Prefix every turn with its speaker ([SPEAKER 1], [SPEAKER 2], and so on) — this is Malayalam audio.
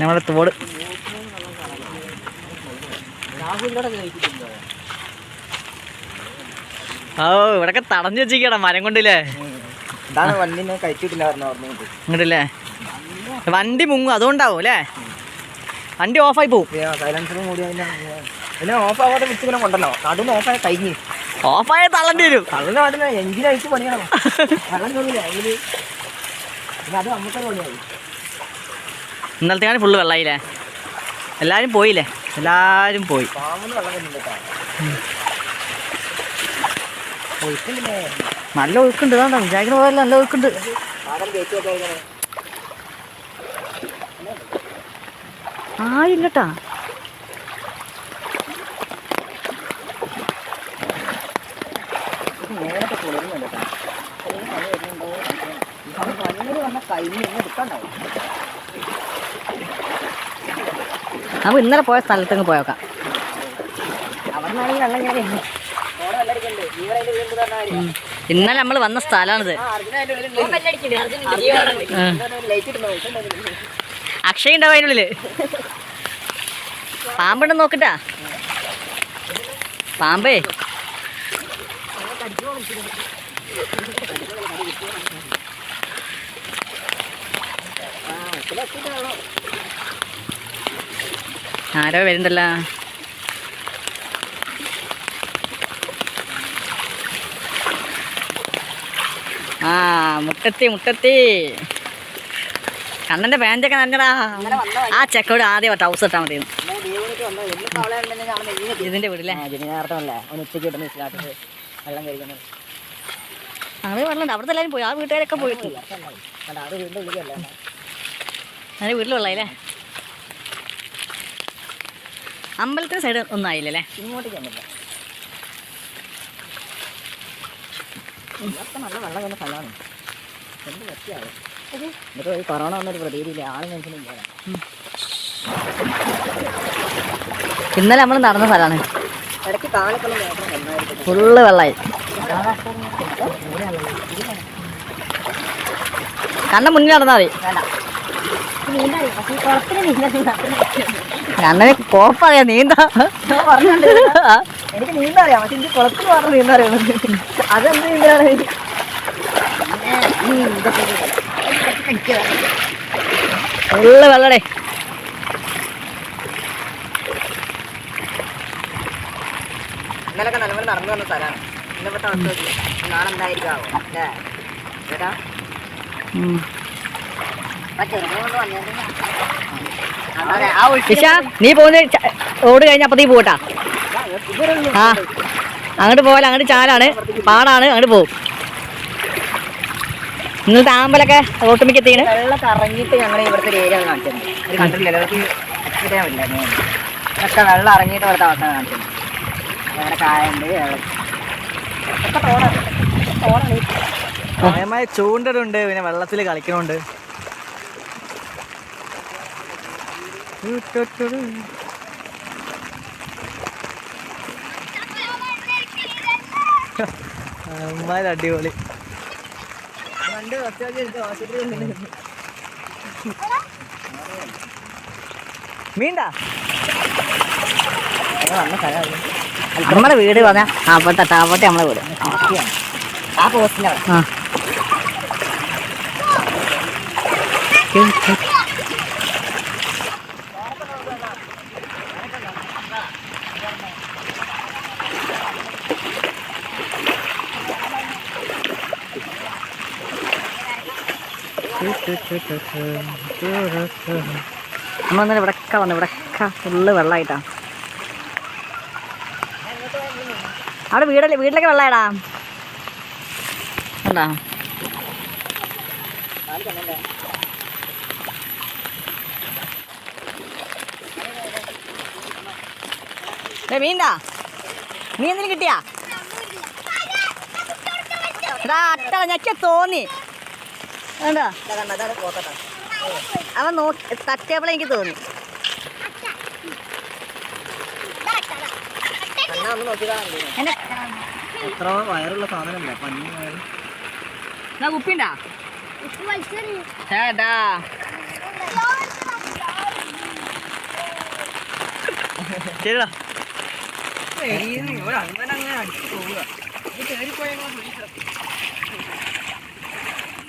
[SPEAKER 1] നമ്മുടെ തോട്. ഓ ഇവിടൊക്കെ തടഞ്ഞു വെച്ചിരിക്കടാ മരം കൊണ്ടില്ലേ? ഇങ്ങോട്ടില്ലേ? വണ്ടി മുങ്ങും അതുകൊണ്ടാവും അല്ലേ? വണ്ടി ഓഫായി പോവും.
[SPEAKER 2] സൈലൻസറും കൂടി അതിന്റെ പിന്നെ ഓഫ് ആവാതെ വിളിച്ച് കൊണ്ടല്ലോ നടുന്ന് ഓഫായ കഴിഞ്ഞ്.
[SPEAKER 1] ഓഫായ തള്ളണ്ടി വരും.
[SPEAKER 2] എഞ്ചിനായിട്ട് നാട്ടിന് എഞ്ചിൻ അഴിച്ച് പണിയണം. വെള്ളം അത് നമുക്ക് പണിയായി
[SPEAKER 1] ഇന്നലത്തെ ഫുള്ള് വെള്ളമായില്ലേ എല്ലാവരും പോയില്ലേ? എല്ലാവരും പോയി. നല്ല ഒഴുക്കുണ്ട് ഇതാണ്ടാ? വിചാരിക്കുന്ന പോലെ നല്ല ഒഴുക്കുണ്ട്. ആയില്ലട്ടാ.
[SPEAKER 2] നേരത്തെ കുളിരുന്നുണ്ട്
[SPEAKER 1] അടിക്കണ്ട് ഇന്നലെ പോയ
[SPEAKER 2] സ്ഥലത്തങ്ങ് പറഞ്ഞാൽ
[SPEAKER 1] ഇന്നലെ നമ്മൾ വന്ന സ്ഥലമാണിത്
[SPEAKER 2] ആ
[SPEAKER 1] അക്ഷയ ഉണ്ടാവും അതിനുള്ളിൽ? പാമ്പുണ്ടെന്ന് നോക്കട്ടാ? പാമ്പേ. ആരോ വരുന്നില്ല ആ മുട്ടത്തി മുട്ടത്തി. കണ്ണന്റെ പാന്റൊക്കെ നല്ലടാ ആ ചെക്കോട് ആദ്യം ടൗസ് ഇട്ടാൽ മതി
[SPEAKER 2] വെള്ളം കഴിക്കുന്നത്.
[SPEAKER 1] അത് വെള്ളം അവിടുത്തെ എല്ലാവരും പോയി. ആ വീട്ടുകാരൊക്കെ പോയിട്ട്
[SPEAKER 2] കണ്ട
[SPEAKER 1] അമ്പലത്തിന്റെ സൈഡ് ഒന്നും ആയില്ലല്ലേ
[SPEAKER 2] ഇങ്ങോട്ടേക്ക് ഇതൊക്കെ നല്ല വെള്ളം വരുന്ന സ്ഥലമാണ്. എന്ത് പറ്റിയാണ് എന്നിട്ട് ഒരു കൊറോണ വന്നൊരു പ്രതീതിയില്ല ആൾ മനുഷ്യനില്ല
[SPEAKER 1] ഇന്നലെ നമ്മൾ നടന്ന സ്ഥലമാണ്.
[SPEAKER 2] ഇടയ്ക്ക് നന്നായിരിക്കും.
[SPEAKER 1] ഫുള്ള് വെള്ളമായി. കണ്ണ മുന്നിൽ നടന്നാൽ മതി. കണ്ണന് കോപ്പറിയാ നീന്താ.
[SPEAKER 2] പറഞ്ഞു എനിക്ക് നീന്തറിയാം. പക്ഷെ എനിക്ക് കുളത്തിൽ പറഞ്ഞു നീന്തറിയാം അതെന്ത് നീന്താണ്
[SPEAKER 1] ഉള്ള വെള്ളടേ.
[SPEAKER 2] ഇന്നലൊക്കെ നിലവിൽ നടന്നു വന്ന സ്ഥലമാണ്. ഇന്നത്തെ അവസ്ഥ നോക്കി. നാളെ എന്തായിരിക്കാവോ അല്ലേ? ചേട്ടാ
[SPEAKER 1] ഉം.
[SPEAKER 2] ആ ചെറുപ്പം കൊണ്ട് വന്നേക്കുന്ന
[SPEAKER 1] ഇഷ നീ പോകുന്ന റോഡ് കഴിഞ്ഞ അപ്പത്തേക്ക് പോട്ടാ ആ അങ്ങോട്ട് പോയാൽ അങ്ങോട്ട് ചാലാണ് പാടാണ് അങ്ങോട്ട് പോകും നിങ്ങൾ താമ്പലൊക്കെ റോട്ടുമിക്ക് എത്തിയാണ്
[SPEAKER 2] വെള്ളം കറങ്ങിയിട്ട് ഞങ്ങൾ ഇവിടുത്തെ ഒരു ഏരിയ കാണിച്ചിട്ടുണ്ട്. ഒരു കണ്ടിട്ടില്ല? അവർക്ക് എക്സ്പീരിയൻ ഒക്കെ വെള്ളം ഇറങ്ങിയിട്ട് ഇവിടുത്തെ അവസ്ഥ കാണിച്ചിട്ടുണ്ട്. വേറെ കായുണ്ട് വെള്ളം ഒക്കെ തോടാണ്. തോടാണ്.
[SPEAKER 1] ഭയമായ ചൂണ്ടലുണ്ട് പിന്നെ വെള്ളത്തിൽ കളിക്കണുണ്ട്. അമ്മാര് അടിപൊളി.
[SPEAKER 2] പണ്ട്
[SPEAKER 1] മീണ്ടാ? നമ്മുടെ വീട് വന്ന അപ്പോട്ടെ താപ്പോട്ടെ നമ്മളെ വീട്.
[SPEAKER 2] ആ പോസ്റ്റിന്റെ
[SPEAKER 1] ആ. നമ്മളന്നേരം ഇവിടൊക്കെ വന്നു ഇവിടൊക്കെ ഫുള്ള് വെള്ളമായിട്ടാ. അവിടെ വീടല്ലേ? വീട്ടിലൊക്കെ വെള്ളമായിടാ. ഉണ്ടാ? മീൻടാ മീൻ എന്തെങ്കിലും കിട്ടിയാ? അട്ട ഞെക്ക തോന്നി. കണ്ടാ അവൻ നോക്കി തട്ടിയപ്പോഴേ എനിക്ക് തോന്നി.
[SPEAKER 2] എത്ര വയറുള്ള സാധനമല്ല? പഞ്ഞി വയറ്.
[SPEAKER 1] ചേട്ടാ. ശരിടാ.
[SPEAKER 2] അങ്ങനെ അങ്ങനെ അടിച്ചു പോവുക. കയറിപ്പോയാൽ